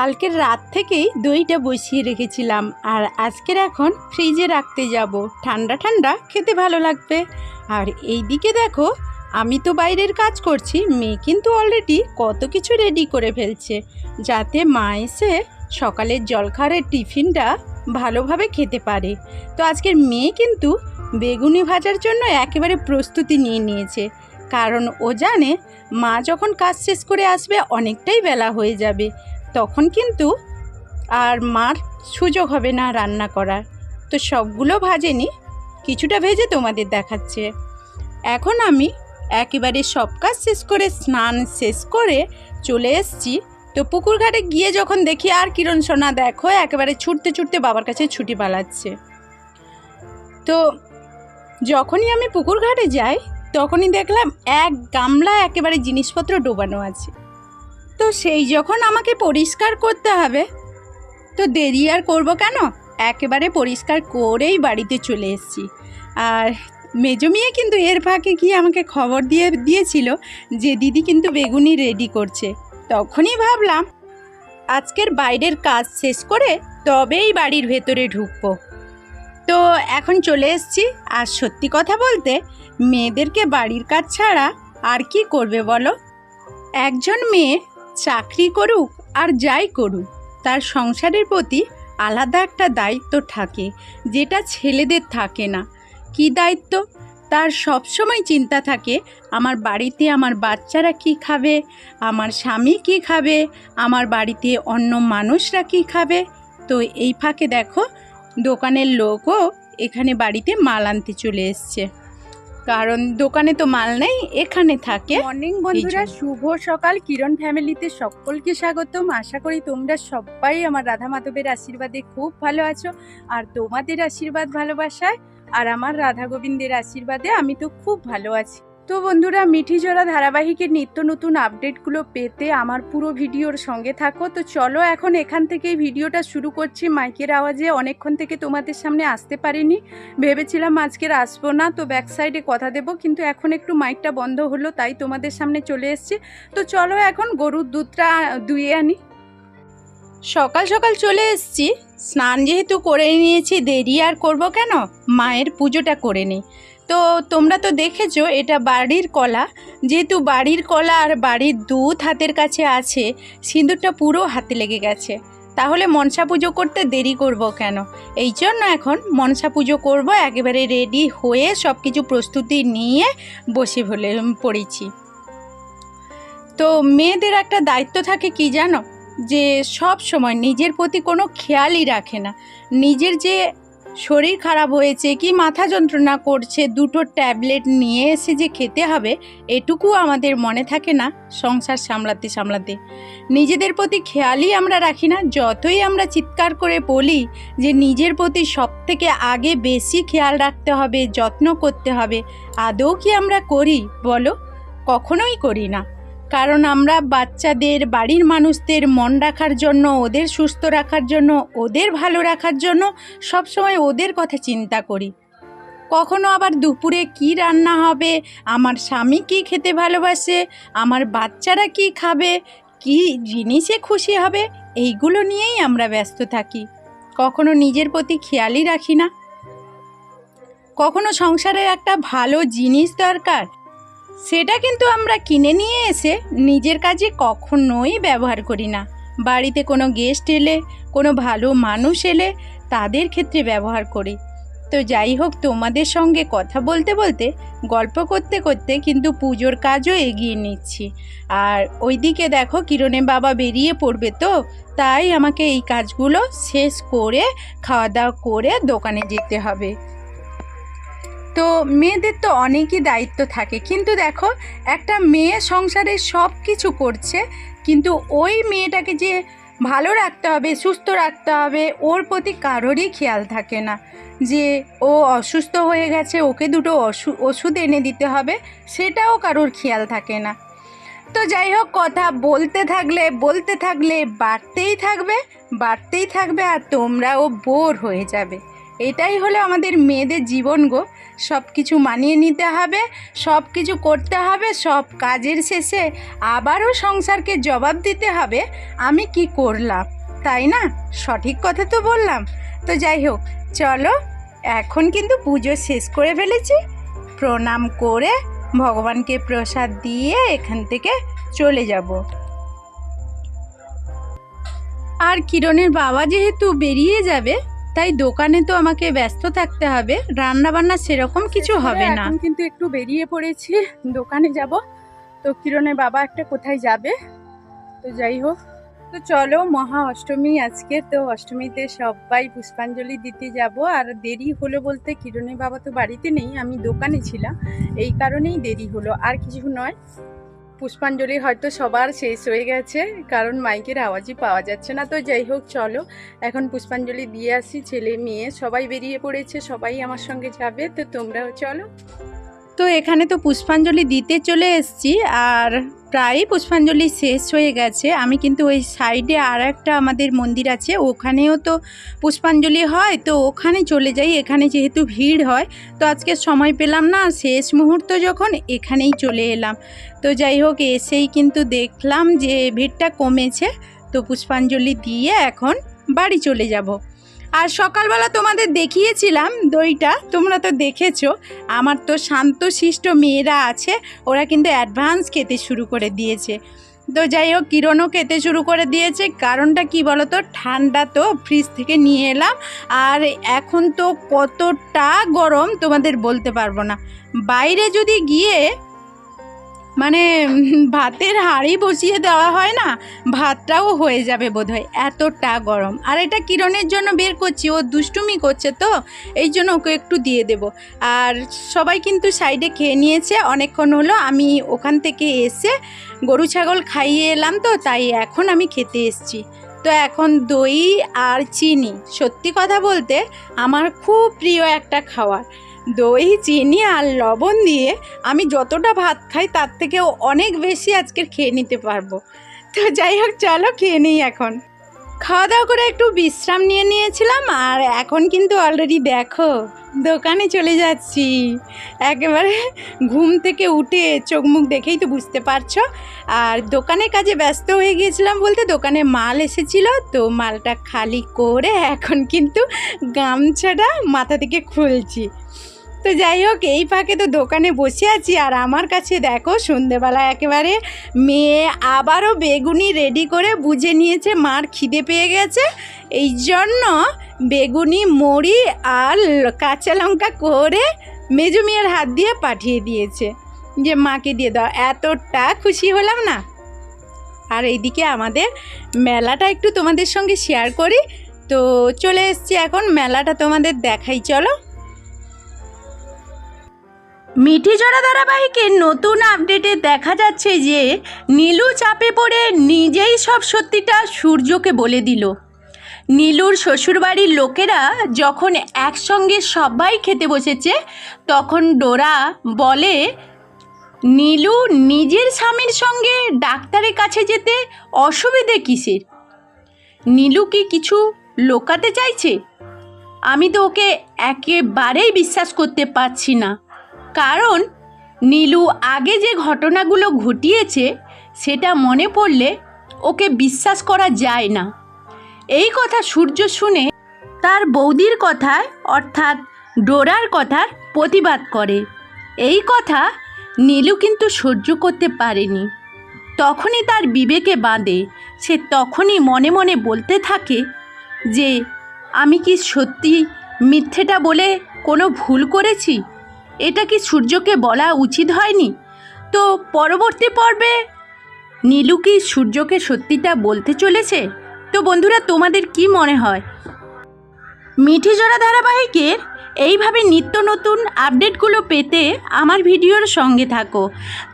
কালকের রাত থেকেই দইটা বসিয়ে রেখেছিলাম আর আজকের এখন ফ্রিজে রাখতে যাব। ঠান্ডা ঠান্ডা খেতে ভালো লাগবে। আর এই দিকে দেখো, আমি তো বাইরের কাজ করছি, মেয়ে কিন্তু অলরেডি কত কিছু রেডি করে ফেলছে, যাতে মা এসে সকালের জলখাবারের টিফিনটা ভালোভাবে খেতে পারে। তো আজকের মেয়ে কিন্তু বেগুনি ভাজার জন্য একেবারে প্রস্তুতি নিয়ে নিয়েছে, কারণ ও জানে মা যখন কাজ শেষ করে আসবে অনেকটাই বেলা হয়ে যাবে। তখন কিন্তু আর মার সুযোগ হবে না রান্না করার। তো সবগুলো ভাজেনি, কিছুটা ভেজে তোমাদের দেখাচ্ছে। এখন আমি একেবারে সব কাজ শেষ করে, স্নান শেষ করে চলে এসেছি। তো পুকুর ঘাটে গিয়ে যখন দেখি আর কিরণ সোনা, দেখো একেবারে ছুটতে ছুটতে বাবার কাছে ছুটি পালাচ্ছে। তো যখনই আমি পুকুর ঘাটে যাই, তখনই দেখলাম এক গামলা একেবারে জিনিসপত্র ডোবানো আছে। তো সেই যখন আমাকে পরিষ্কার করতে হবে। তো দেরি আর করব কেন? একেবারে পরিষ্কার করেই বাড়িতে চলে এসেছি। আর মেজো মেয়ে কিন্তু এর ফাঁকে গিয়ে আমাকে খবর দিয়ে, দিয়েছিল যে দিদি কিন্তু বেগুনি রেডি করছে। তখনই ভাবলাম, আজকের বাইরের কাজ শেষ করে তবেই বাড়ির ভেতরে ঢুকবো। তো এখন চলে এসেছি। আর সত্যি কথা বলতে, মেয়েদেরকে বাড়ির কাজ ছাড়া আর কি করবে বলো? একজন মেয়ে চাকরি করুক আর যাই করুক, তার সংসারের প্রতি আলাদা একটা দায়িত্ব থাকে, যেটা ছেলেদের থাকে না। কি দায়িত্ব? তার সবসময় চিন্তা থাকে, আমার বাড়িতে আমার বাচ্চারা কি খাবে? আমার স্বামী কি খাবে? আমার বাড়িতে অন্য মানুষরা কি খাবে? তো এই ফাঁকে দেখো, দোকানের লোকও এখানে বাড়িতে মাল আনতে চলে এসছে। কারণ দোকানে তো মাল নেই এখানে থাকে। মর্নিং বন্ধুরা শুভ সকাল। কিরণ ফ্যামিলিতে সকলকে স্বাগতম। আশা করি তোমরা সবাই আমার রাধা মাধবের আশীর্বাদে খুব ভালো আছো। আর তোমাদের আশীর্বাদ ভালোবাসায় আর আমার রাধা গোবিন্দের আশীর্বাদে আমি তো খুব ভালো আছি। তো বন্ধুরা মিঠি জোড়া ধারাবাহিকের নিত্য নতুন আপডেটগুলো পেতে আমার পুরো ভিডিওর সঙ্গে থাকো। তো চলো এখন এখান থেকেই ভিডিওটা শুরু করছি। মাইকের আওয়াজে অনেকক্ষণ থেকে তোমাদের সামনে আসতে পারিনি। ভেবেছিলাম আজকের আসব না, তো ব্যাক সাইডে কথা দেবো, কিন্তু এখন একটু মাইকটা বন্ধ হলো, তাই তোমাদের সামনে চলে এসেছি। তো চলো এখন গরুর দুধটা দুয়ে আনি। সকাল সকাল চলে এসেছি। স্নান যেহেতু করে নিয়েছি, দেরি আর করব কেন? মায়ের পুজোটা করে নিই। তো তোমরা তো দেখেছ, এটা বাড়ির কলা। যেহেতু বাড়ির কলা আর বাড়ির দুধ হাতের কাছে আছে, সিঁদুরটা পুরো হাতে লেগে গেছে। তাহলে মনসা পুজো করতে দেরি করব কেন? এই জন্য এখন মনসা পুজো করব, একেবারে রেডি হয়ে সব কিছু প্রস্তুতি নিয়ে বসে বলে পড়েছি। তো মেয়েদের একটা দায়িত্ব থাকে কি জানো? যে সব সময় নিজের প্রতি কোনো খেয়ালই রাখে না। নিজের যে শরীর খারাপ হয়েছে কি মাথা যন্ত্রণা করছে, দুটো ট্যাবলেট নিয়ে এসে যে খেতে হবে, এটুকু আমাদের মনে থাকে না সংসার সামলাতে সামলাতে। নিজেদের প্রতি খেয়ালই আমরা রাখি না, যতই আমরা চিৎকার করে বলি যে নিজের প্রতি সব থেকে আগে বেশি খেয়াল রাখতে হবে, যত্ন করতে হবে, আদৌ কি আমরা করি বলো? কখনোই করি না। কারণ আমরা বাচ্চাদের, বাড়ির মানুষদের মন রাখার জন্য, ওদের সুস্থ রাখার জন্য, ওদের ভালো রাখার জন্য সবসময় ওদের কথা চিন্তা করি। কখনো আবার দুপুরে কি রান্না হবে, আমার স্বামী কি খেতে ভালোবাসে, আমার বাচ্চারা কি খাবে, কি জিনিসে খুশি হবে, এইগুলো নিয়েই আমরা ব্যস্ত থাকি। কখনো নিজের প্রতি খেয়ালই রাখি না। কখনো সংসারের একটা ভালো জিনিস দরকার সেটা কিন্তু আমরা কিনে নিয়ে এসে নিজের কাজে কখনোই ব্যবহার করি না। বাড়িতে কোনো গেস্ট এলে, কোনো ভালো মানুষ এলে তাদের ক্ষেত্রে ব্যবহার করি। তো যাই হোক, তোমাদের সঙ্গে কথা বলতে বলতে, গল্প করতে করতে কিন্তু পুজোর কাজও এগিয়ে নিচ্ছি। আর ওইদিকে দেখো, কিরণে বাবা বেরিয়ে পড়বে তো, তাই আমাকে এই কাজগুলো শেষ করে খাওয়া দাওয়া করে দোকানে যেতে হবে। তো মেয়েদের তো অনেকই দায়িত্ব থাকে। কিন্তু দেখো, একটা মেয়ে সংসারে সব কিছু করছে, কিন্তু ওই মেয়েটাকে যে ভালো রাখতে হবে, সুস্থ রাখতে হবে, ওর প্রতি কারোরই খেয়াল থাকে না। যে ও অসুস্থ হয়ে গেছে, ওকে দুটো ওষুধ এনে দিতে হবে, সেটাও কারোর খেয়াল থাকে না। তো যাই হোক, কথা বলতে থাকলে বলতে থাকলে বাড়তেই থাকবে বাড়তেই থাকবে আর তোমরাও বোর হয়ে যাবে। এটাই হলো আমাদের মেয়েদের জীবন গো। সব কিছু মানিয়ে নিতে হবে সব কিছু করতে হবে, সব কাজের শেষে আবারও সংসারকে জবাব দিতে হবে, আমি কি করলাম, তাই না? সঠিক কথা তো বললাম। তো যাই হোক, চলো, এখন কিন্তু পুজো শেষ করে ফেলেছি। প্রণাম করে ভগবানকে প্রসাদ দিয়ে এখান থেকে চলে যাব। আর কিরণের বাবা যেহেতু বেরিয়ে যাবে তাই দোকানে তো আমাকে ব্যস্ত থাকতে হবে রান্না বান্না সেরকম কিছু হবে না। কিন্তু একটু বেরিয়ে পড়েছি দোকানে যাব। তো কিরণের বাবা একটা কোথায় যাবে? তো যাই হোক তো চলো মহা অষ্টমী আজকে তো অষ্টমীতে সবাই পুষ্পাঞ্জলি দিতে যাব। আর দেরি হলো বলতে কিরণের বাবা তো বাড়িতে নেই আমি দোকানে ছিলাম। এই কারণেই দেরি হলো আর কিছু নয়। পুষ্পাঞ্জলি হয়তো সবার শেষ হয়ে গেছে, কারণ মাইকের আওয়াজই পাওয়া যাচ্ছে না। তো যাই হোক, চলো, এখন পুষ্পাঞ্জলি দিয়ে আসি, ছেলে মেয়ে সবাই বেরিয়ে পড়েছে, সবাই আমার সঙ্গে যাবে, তো তোমরাও চলো। তো এখানে তো পুষ্পাঞ্জলি দিতে চলে এসছি, আর প্রায়ই পুষ্পাঞ্জলি শেষ হয়ে গেছে। আমি কিন্তু ওই সাইডে আর একটা আমাদের মন্দির আছে, ওখানেও তো পুষ্পাঞ্জলি হয়, তো ওখানে চলে যাই। এখানে যেহেতু ভিড় হয়, তো আজকে সময় পেলাম না। শেষ মুহূর্ত যখন এখানেই চলে এলাম। তো যাই হোক, এসেই কিন্তু দেখলাম যে ভিড়টা কমেছে, তো পুষ্পাঞ্জলি দিয়ে এখন বাড়ি চলে যাব। আর সকালবেলা তোমাদের দেখিয়েছিলাম দইটা, তোমরা তো দেখেছ। আমার তো শান্তশিষ্ট মেয়েরা আছে, ওরা কিন্তু অ্যাডভান্স খেতে শুরু করে দিয়েছে। তো যাই হোক, কিরণও খেতে শুরু করে দিয়েছে। কারণটা কি বলো তো ঠান্ডা তো ফ্রিজ থেকে নিয়ে এলাম। আর এখন তো কতটা গরম তোমাদের বলতে পারব না। বাইরে যদি গিয়ে মানে ভাতের হাঁড়ি বসিয়ে দেওয়া হয় না, ভাতটাও হয়ে যাবে বোধহয়, এতটা গরম। আর এটা কিরণের জন্য বের করছি, ও দুষ্টুমি করছে তো, এই জন্য ওকে একটু দিয়ে দেব। আর সবাই কিন্তু সাইডে খেয়ে নিয়েছে, অনেকক্ষণ হলো, আমি ওখান থেকে এসে গরু ছাগল খাইয়ে এলাম তো, তাই এখন আমি খেতে এসছি। তো এখন দই আর চিনি, সত্যি কথা বলতে আমার খুব প্রিয় একটা খাবার দই, চিনি আর লবণ দিয়ে আমি যতটা ভাত খাই তার থেকেও অনেক বেশি আজকের খেয়ে নিতে পারব। তো যাই হোক, চলো খেয়ে নিই এখন। খাওয়া দাওয়া করে একটু বিশ্রাম নিয়ে নিয়েছিলাম আর এখন কিন্তু অলরেডি দেখো, দোকানে চলে যাচ্ছি। একেবারে ঘুম থেকে উঠে চোখ মুখ দেখেই তো বুঝতে পারছ। আর দোকানের কাজে ব্যস্ত হয়ে গিয়েছিলাম বলতে দোকানে মাল এসেছিল, তো মালটা খালি করে এখন কিন্তু গামছাটা মাথা থেকে খুলছি। তো যাই হোক, এই ফাঁকে তো দোকানে বসে আছি আর আমার কাছে দেখো সন্ধেবেলা একেবারে মেয়ে আবারও বেগুনি রেডি করে বুঝে নিয়েছে, মার খিদে পেয়ে গেছে। এই জন্য বেগুনি মড়ি আর কাঁচা লঙ্কা করে মেজু মেয়ের হাত দিয়ে পাঠিয়ে দিয়েছে যে মাকে দিয়ে দাও। এতটা খুশি হলাম না? আর এইদিকে আমাদের মেলাটা একটু তোমাদের সঙ্গে শেয়ার করি। তো চলে এসছি এখন, মেলাটা তোমাদের দেখাই। চলো। মিঠিজোড়া ধারাবাহিকের নতুন আপডেটে দেখা যাচ্ছে যে নীলু চাপে পড়ে নিজেই সব সত্যিটা সূর্যকে বলে দিল। নীলুর শ্বশুরবাড়ির লোকেরা যখন একসঙ্গে সবাই খেতে বসেছে, তখন ডোরা বলে, নীলু নিজের স্বামীর সঙ্গে ডাক্তারের কাছে যেতে অসুবিধে কিসের? নীলু কি কিছু লোকাতে চাইছে? আমি তো ওকে একেবারেই বিশ্বাস করতে পারছি না। কারণ নীলু আগে যে ঘটনাগুলো ঘটিয়েছে, সেটা মনে পড়লে ওকে বিশ্বাস করা যায় না। এই কথা সূর্য শুনে তার বৌদির কথায়, অর্থাৎ ডোরার কথার প্রতিবাদ করে। এই কথা নীলু কিন্তু সহ্য করতে পারেনি। তখনই তার বিবেকে বাঁধে। সে তখনই মনে মনে বলতে থাকে যে, আমি কি সত্যি মিথ্যেটা বলে কোনো ভুল করেছি? এটা কি সূর্যকে বলা উচিত হয়নি? তো পরবর্তী পর্বে নীলু কি সূর্যকে সত্যিটা বলতে চলেছে? তো বন্ধুরা, তোমাদের কি মনে হয়? মিঠিজোড়া ধারাবাহিকের এইভাবে নিত্য নতুন আপডেটগুলো পেতে আমার ভিডিওর সঙ্গে থাকো।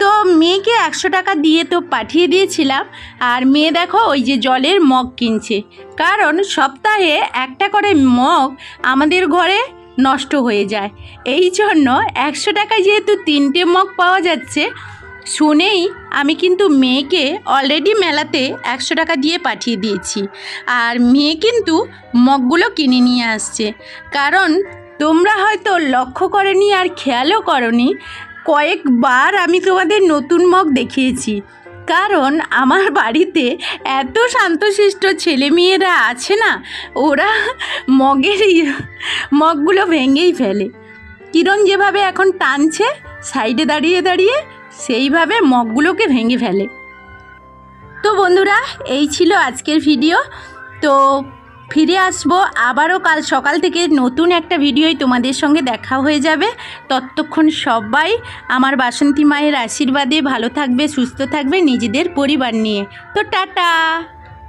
তো মেয়েকে একশো টাকা দিয়ে তো পাঠিয়ে দিয়েছিলাম, আর মেয়ে দেখো ওই যে জলের মগ কিনছে। কারণ সপ্তাহে একটা করে মগ আমাদের ঘরে নষ্ট হয়ে যায়। এই জন্য একশো টাকায় যেহেতু তিনটে মগ পাওয়া যাচ্ছে, শুনেই আমি কিন্তু মেয়েকে অলরেডি মেলাতে একশো টাকা দিয়ে পাঠিয়ে দিয়েছি। আর মেয়ে কিন্তু মগগুলো কিনে নিয়ে আসছে। কারণ তোমরা হয়তো লক্ষ্য করনি আর খেয়ালও করনি, কয়েকবার আমি তোমাদের নতুন মগ দেখিয়েছি। কারণ আমার বাড়িতে এত শান্তশিষ্ট ছেলে মেয়েরা আছে না, ওরা মগের মগগুলো ভেঙেই ফেলে। কিরণ যেভাবে এখন টানছে, সাইডে দাঁড়িয়ে দাঁড়িয়ে সেইভাবে মগগুলোকে ভেঙে ফেলে। তো বন্ধুরা, এই ছিল আজকের ভিডিও। তো ফিরে আসব। আবারও কাল সকাল থেকে নতুন একটা ভিডিওই তোমাদের সঙ্গে দেখা হয়ে যাবে। ততক্ষণ সবাই আমার বাসন্তী মায়ের আশীর্বাদে ভালো থাকবে, সুস্থ থাকবে নিজেদের পরিবার নিয়ে। তো টাটা!